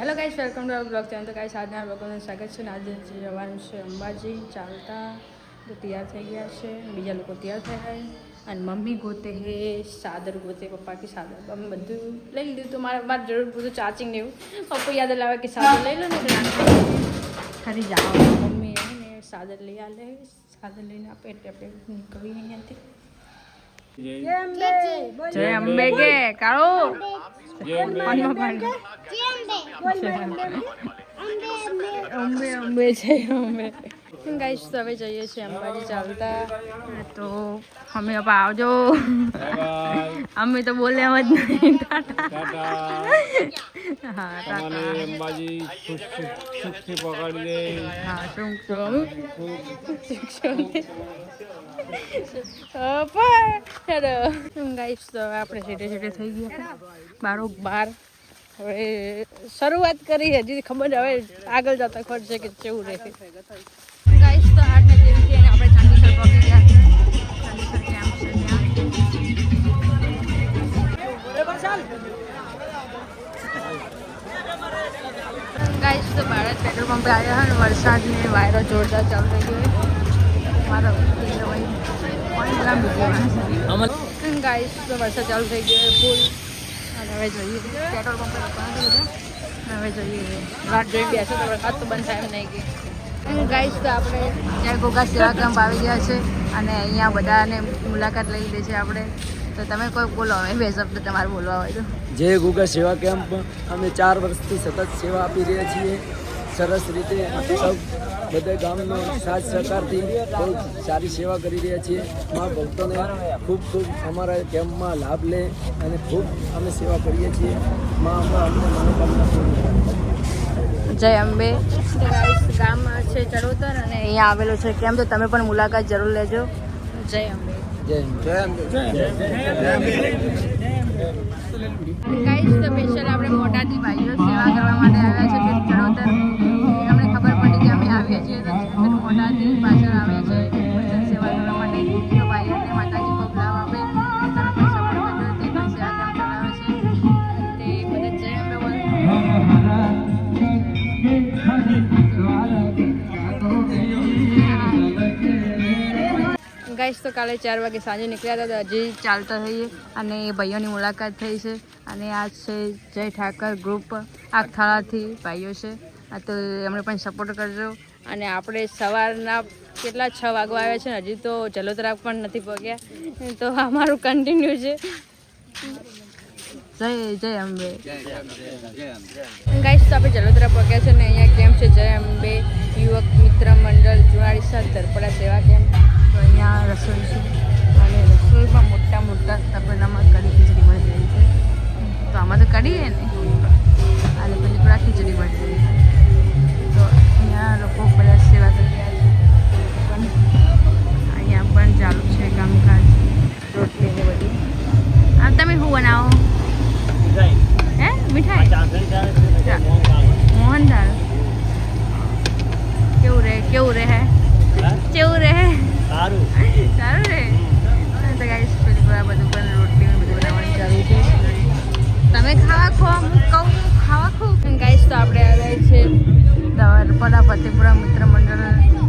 Hello guys welcome to blog channel. તો guys આજના બ્લોગનું સ્વાગત છે આજે જવાનું છે અંબાજી ચાલતા તો તૈયાર થઈ ગયા છે. બીજા લોકો તૈયાર થયા છે. અને મમ્મી ગોતે હે સાદર ગોતે પપ્પા કે સાદર અમે બધું લઈ લીધું. તો મારે મારે જરૂર બધું ચાર્જિંગ એવું. પપ્પા યાદ લાવે કે સાદર લઈ લો ને ખાલી જાઓ. મમ્મી એને સાદર લઈ આલે. સાદર લઈને આપે એટલે આપણે નીકળીએ અહીંયાથી. જય અંબે. કે કાળો. જય પાણી અંબે અંબે છે અમે ગાઈશ તો હવે જઈએ છીએ અંબાજી ચાલતા. તો અમે હવે આવજો. અમે તો બોલે જ નહીં. ટાટા. હા ટાટા. અંબાજી સુખ સુખ સુખથી પકડી દે. હા શું શું ગાઈશ તો આપણે છેટે છેટે થઈ ગયા. બારો બાર હવે શરૂઆત કરી હજી ખબર હવે આગળ જતા ખબર છે કે કેવું રહે. ગાઈશ તો આઠ ને જેવી છે અને આપણે ચાંદીસર પહોંચી ગયા. ચાંદીસર કેમ્પ છે ત્યાં? ગાઈસ તો ભારત પેટ્રોલ પંપે આવ્યા અને વરસાદને વાયરો જોરદાર ચાલુ થઈ ગયો મારો ભાઈ ગાઈસ તો વરસાદ ચાલુ થઈ ગયો ફૂલ. હવે જોઈએ. પેટ્રોલ પંપ હવે જોઈએ. રાત જોઈ બેસો તો વરસાદ તો બંધ થાય એમ નહીં કે. ગાઈશ તો આપણે ત્યાં ગોગા સેવા કેમ્પ આવી ગયા છે અને અહીંયા બધાને મુલાકાત લઈ લે છે આપણે. તો તમે કોઈ બોલો હવે બે શબ્દ તમારે બોલવા હોય તો. જે ગુગા સેવા કેમ્પ અમે ચાર વર્ષથી સતત સેવા આપી રહ્યા છીએ. સરસ રીતે સૌ બધા ગામનો સાથ સહકારથી બહુ સારી સેવા કરી રહ્યા છીએ. મા ભક્તોને ખૂબ ખૂબ અમારા કેમ્પમાં લાભ લે અને ખૂબ અમે સેવા કરીએ છીએ. મા અમને મનોકામના જય અંબે. ગામમાં ગામ છે ચડોતર અને અહીંયા આવેલો છે કેમ તો તમે પણ મુલાકાત જરૂર લેજો. જય અંબે. જય હિન્દ. ગાઈસ તો સ્પેશિયલ આપણે મોટાથી ગાઈસ, તો કાલે ચાર વાગે સાંજે નીકળ્યા હતા હજી ચાલતા થઈએ અને એ ભાઈઓની મુલાકાત થઈ છે. અને આ છે જય ઠાકર ગ્રુપ આખાળાથી ભાઈઓ છે. આ તો એમણે પણ સપોર્ટ કરજો. અને આપણે સવારના કેટલા છ વાગવા આવ્યા છે ને, હજી તો જલોતરા પણ નથી પગ્યા તો અમારું કન્ટિન્યુ છે. જય જય અંબે. ગાઈસ, તો આપણે જલોતરા પગ્યા છે ને, અહીંયા કેમ્પ છે જય અંબે, યુવક મિત્ર મંડળ જુનાડીસા ધરપડા સેવા કેમ્પ. તો અહીંયા રસોઈ છે. અને રસોઈમાં મોટા મોટા તપેલામાં કઢી ખીચડી બની રહી છે. તો આમાં તો કઢીએ ને? અને પેલી થોડા ખીચડી બની રહી છે. તો અહીંયા લોકો બધા સેવા કરી ફતેપુરા મિત્ર મંડળ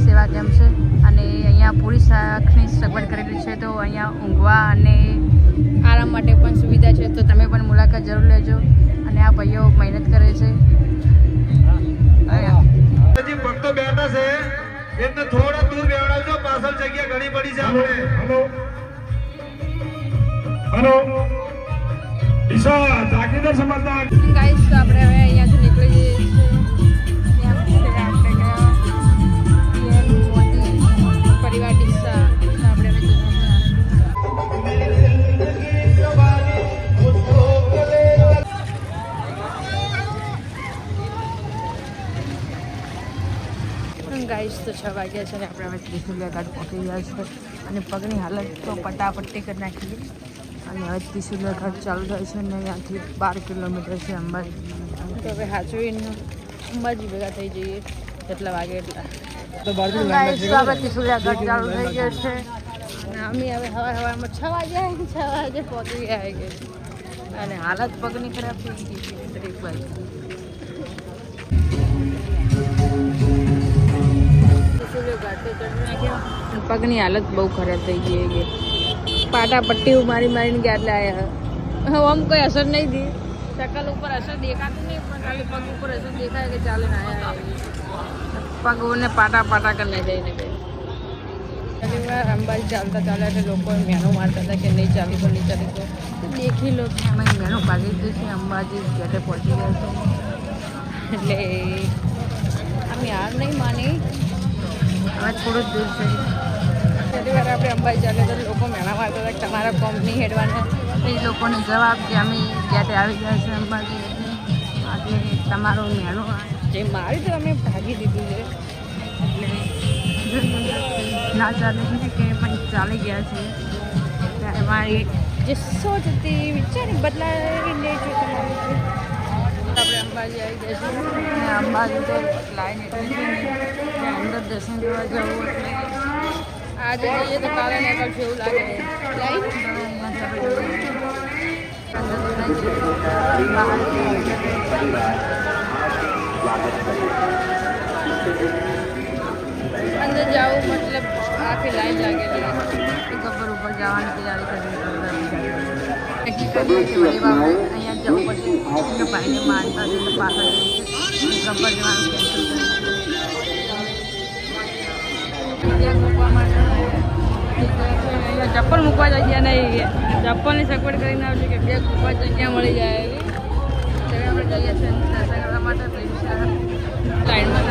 સેવા કેમ્પ છે અને અહીંયા પૂરી શાકની સગવડ કરેલી છે. તો અહીંયા ઊંઘવા અને આરામ માટે પણ સુવિધા છે. તો તમે પણ મુલાકાત જરૂર લેજો અને આ ભાઈઓ મહેનત કરે છે. ભક્તો બેઠા છે એમને થોડા દૂર બેવડાવજો પાછળ જગ્યા ઘણી પડી છે આપણે. હલો. હલો. ઈશા જાગીદાર સમાજના ગાઈસ તો આપણે હવે અહીંયાથી નીકળી જઈએ ડીસા તો છ વાગ્યા છે ને આપણે હવે ત્રિશુલિયા ઘાટ પહોંચી ગયા છે. અને પગની હાલત તો પટાપટ્ટી કરી નાખી. અને હવે ત્રિશુલિયા ઘાટ ચાલુ થાય છે અને અહીંયાથી બાર કિલોમીટર છે અંબાજી. તો હવે હાચવીને અંબાજી ભેગા થઈ જઈએ. કેટલા વાગે એટલા? બારથી સૂર્યાઘાટ ચાલુ થઈ ગયો છે ને અમે હવે સવાર સવારમાં છ વાગે આવી છ વાગે પહોંચી આવી આવી અને હાલત પગની ખરાબ થઈ ગઈ છે દરેક બાજુ પગની હાલત બહુ ખરાબ થઈ ગઈ પાટા પટ્ટી મારી મારીને ગયા એટલે આવ્યા હવે આમ કોઈ અસર નહીં થઈ શકલ ઉપર અસર દેખાતી નહીં પણ ખાલી પગ ઉપર અસર દેખાય કે ચાલે ને પગોને પાટા પાટા કરીને જઈને બે. પહેલી અંબાજી ચાલતા ચાલ્યા એટલે લોકો મેનો મારતા હતા કે નહીં ચાલી તો નહીં ચાલી તો. દેખી લો કે અમે મેનો ભાગી ગઈ છે અંબાજી જ્યારે પહોંચી ગયા છે. એટલે અમે હાર નહીં માની. હવે થોડું જ દૂર છે પહેલી વાર આપણે અંબાજી ચાલે તો લોકો મેળા મારતા તમારા કંપની હેડવાના એ લોકોને જવાબ કે અમે ગેટે આવી ગયા છે અંબાજી એટલે તમારો મેળો જે મારી તો અમે ભાગી દીધું છે. એટલે ના ચાલે છે કે પણ ચાલી ગયા છે. ત્યારે મારી જે સોચ હતી વિચારી બદલાવી લેજો તમારી. આપણે અંબાજી આવી જઈશું અંબાજી તો લાઈન એટલી છે અંદર દર્શન કરવા જવું એટલે આજે જોઈએ તો કાલે નીકળશે એવું લાગે. લાઈન અંદર જવું મતલબ આખી લાઈન લાગેલી. કબર ઉપર જવાની તૈયારી કરી નક્કી કરીએ કે વળી બાબા અહીંયા જવું પડશે. ભાઈને માનતા પાછળ ગબ્બર જવાનું કેન્સલ કરી મૂકવા માટે અહીંયા ચપ્પલ મૂકવા જગ્યા નહીં ચપ્પલની સગવડ કરીને આવશે કે બેગ મૂકવા જગ્યા મળી જાય એવી. આપણે જઈએ છીએ. માટે લાઈનમાં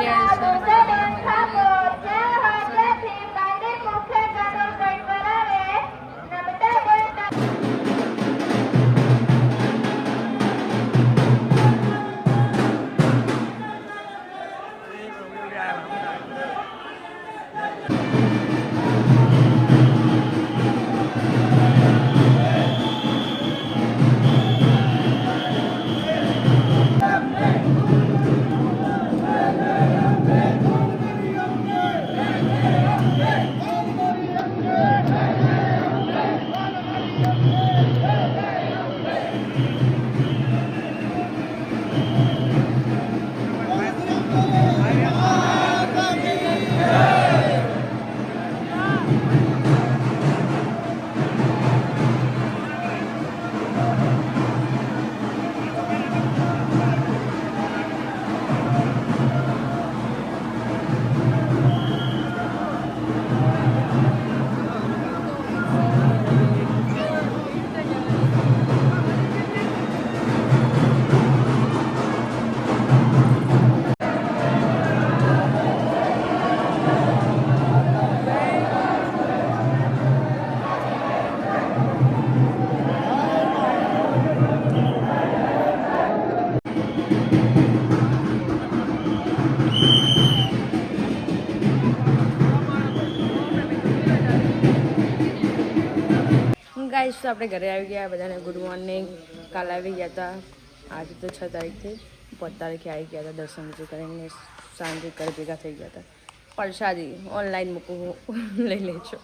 years. ગાઈસ તો આપણે ઘરે આવી ગયા, બધાને ગુડ મોર્નિંગ કાલે આવી ગયા હતા આજે તો છ તારીખથી પાંચ તારીખે આવી ગયા હતા દર્શન બીજું કરીને, સાંજે ઘરે ભેગા થઈ ગયા હતા પ્રસાદી ઓનલાઈન મૂકું લઈ લેજો.